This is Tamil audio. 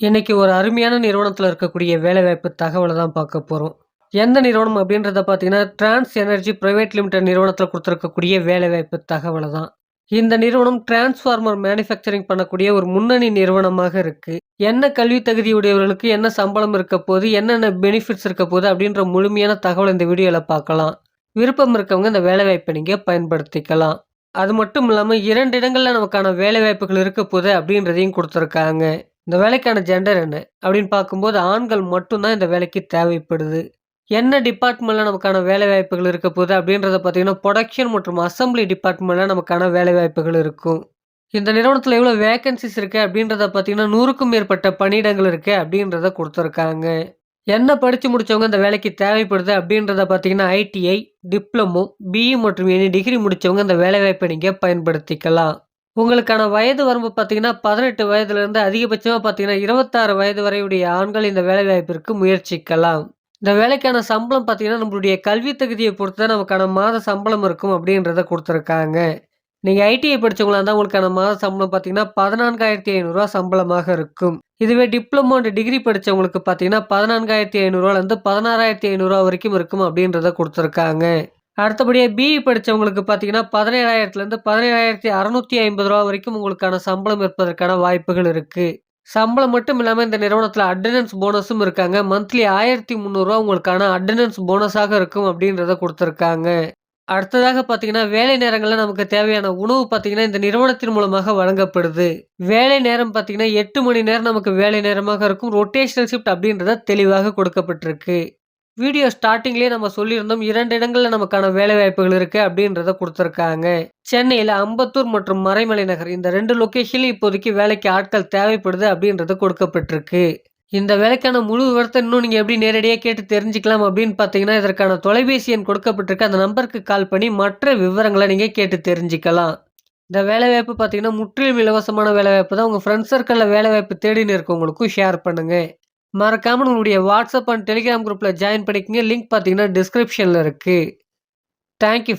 இன்னைக்கு ஒரு அருமையான நிறுவனத்தில் இருக்கக்கூடிய வேலைவாய்ப்பு தகவலை தான் பார்க்க போகிறோம் எந்த நிறுவனம் அப்படின்றத பார்த்தீங்கன்னா, டிரான்ஸ் எனர்ஜி பிரைவேட் லிமிடெட் நிறுவனத்தில் கொடுத்துருக்கக்கூடிய வேலைவாய்ப்பு தகவலை தான். இந்த நிறுவனம் டிரான்ஸ்ஃபார்மர் மேனுஃபேக்சரிங் பண்ணக்கூடிய ஒரு முன்னணி நிறுவனமாக இருக்குது என்ன கல்வி தகுதியுடையவர்களுக்கு என்ன சம்பளம் இருக்க போது, என்னென்ன பெனிஃபிட்ஸ் இருக்க போது அப்படின்ற முழுமையான தகவல் இந்த வீடியோவில் பார்க்கலாம். விருப்பம் இருக்கவங்க இந்த வேலைவாய்ப்பை நீங்கள் பயன்படுத்திக்கலாம். அது மட்டும் இல்லாமல் இரண்டு இடங்களில் நமக்கான வேலைவாய்ப்புகள் இருக்க போது அப்படின்றதையும் கொடுத்துருக்காங்க இந்த வேலைக்கான ஜெண்டர் என்ன? அப்படின்னு பார்க்கும்போது ஆண்கள் மட்டும்தான் இந்த வேலைக்கு தேவைப்படுது. என்ன டிபார்ட்மெண்ட்டில் நமக்கான வேலைவாய்ப்புகள் இருக்க போகுது அப்படின்றத பார்த்தீங்கன்னா, ப்ரொடக்ஷன் மற்றும் அசெம்பிளி டிபார்ட்மெண்ட்ல நமக்கான வேலைவாய்ப்புகள் இருக்கும். இந்த நிறுவனத்தில் எவ்வளோ வேக்கன்சிஸ் இருக்குது அப்படின்றத பார்த்தீங்கன்னா, 100க்கும் மேற்பட்ட பணியிடங்கள் இருக்குது அப்படின்றத கொடுத்துருக்காங்க என்ன படித்து முடிச்சவங்க இந்த வேலைக்கு தேவைப்படுது அப்படின்றத பார்த்தீங்கன்னா, ஐடிஐ, டிப்ளமோ, பிஇ மற்றும் எனி டிகிரி முடிச்சவங்க இந்த வேலைவாய்ப்பை நீங்கள் பயன்படுத்திக்கலாம். உங்களுக்கான வயது வரம்பு பார்த்தீங்கன்னா, பதினெட்டு வயதுலேருந்து அதிகபட்சமாக பார்த்தீங்கன்னா, 26 வயது வரையுடைய ஆண்கள் இந்த வேலைவாய்ப்பிற்கு முயற்சிக்கலாம். இந்த வேலைக்கான சம்பளம் பார்த்தீங்கன்னா, நம்மளுடைய கல்வி தகுதியை பொறுத்து தான் நமக்கான மாத சம்பளம் இருக்கும் அப்படின்றத கொடுத்துருக்காங்க நீங்கள் ஐடிஐ படித்தவங்களா இருந்தால் உங்களுக்கான மாத சம்பளம் பார்த்தீங்கன்னா, பதினான்காயிரத்தி ஐநூறுரூவா சம்பளமாக இருக்கும். இதுவே டிப்ளமோ அண்ட் டிகிரி படித்தவங்களுக்கு பார்த்தீங்கன்னா, பதினான்காயிரத்தி ஐநூறுரூவாலேருந்து பதினாறாயிரத்தி ஐநூறுரூவா வரைக்கும் இருக்கும் அப்படின்றத கொடுத்துருக்காங்க அடுத்தபடியாக பிஇ படித்தவங்களுக்கு பார்த்தீங்கன்னா, ரூ. 17,000லேருந்து ரூ. 17,650 வரைக்கும் உங்களுக்கான சம்பளம் இருப்பதற்கான வாய்ப்புகள் இருக்குது சம்பளம் மட்டும் இல்லாமல் இந்த நிறுவனத்தில் அட்டண்டன்ஸ் போனஸும் இருக்காங்க. மந்த்லி ஆயிரத்தி முந்நூறுரூவா உங்களுக்கான அட்டண்டன்ஸ் போனஸாக இருக்கும் அப்படின்றத கொடுத்துருக்காங்க அடுத்ததாக பார்த்தீங்கன்னா, வேலை நேரங்களில் நமக்கு தேவையான உணவு பார்த்தீங்கன்னா, இந்த நிறுவனத்தின் மூலமாக வழங்கப்படுது. வேலை நேரம் பார்த்தீங்கன்னா, எட்டு மணி நேரம் நமக்கு வேலை நேரமாக இருக்கும். ரொட்டேஷனல் ஷிஃப்ட் அப்படின்றத தெளிவாக கொடுக்கப்பட்டிருக்கு. வீடியோ ஸ்டார்டிங்லேயே நம்ம சொல்லியிருந்தோம் இரண்டு இடங்களில் நமக்கான வேலைவாய்ப்புகள் இருக்கு அப்படின்றத கொடுத்துருக்காங்க சென்னையில் அம்பத்தூர் மற்றும் மறைமலை நகர் இந்த ரெண்டு லொக்கேஷன்லையும் இப்போதைக்கு வேலைக்கு ஆட்கள் தேவைப்படுது அப்படின்றது கொடுக்கப்பட்டிருக்கு. இந்த வேலைக்கான முழு விவரத்தை இன்னும் நீங்கள் எப்படி நேரடியாக கேட்டு தெரிஞ்சுக்கலாம் அப்படின்னு பார்த்தீங்கன்னா, இதற்கான தொலைபேசி எண் கொடுக்கப்பட்டிருக்கு. அந்த நம்பருக்கு கால் பண்ணி மற்ற விவரங்களை நீங்கள் கேட்டு தெரிஞ்சுக்கலாம். இந்த வேலைவாய்ப்பு பார்த்தீங்கன்னா, முற்றிலும் இலவசமான வேலைவாய்ப்பு தான். உங்கள் ஃப்ரெண்ட்ஸ் சர்க்கிளில் வேலைவாய்ப்பு தேடின்னு இருக்கவங்களுக்கும் ஷேர் பண்ணுங்கள் மறக்காமல் உங்களுடைய வாட்ஸ்அப் அண்ட் டெலிகிராம் குரூப்பில் ஜாயின் பண்ணிக்கங்க. லிங்க் பார்த்தீங்கன்னா, டிஸ்கிரிப்ஷனில் இருக்குது தேங்க் யூ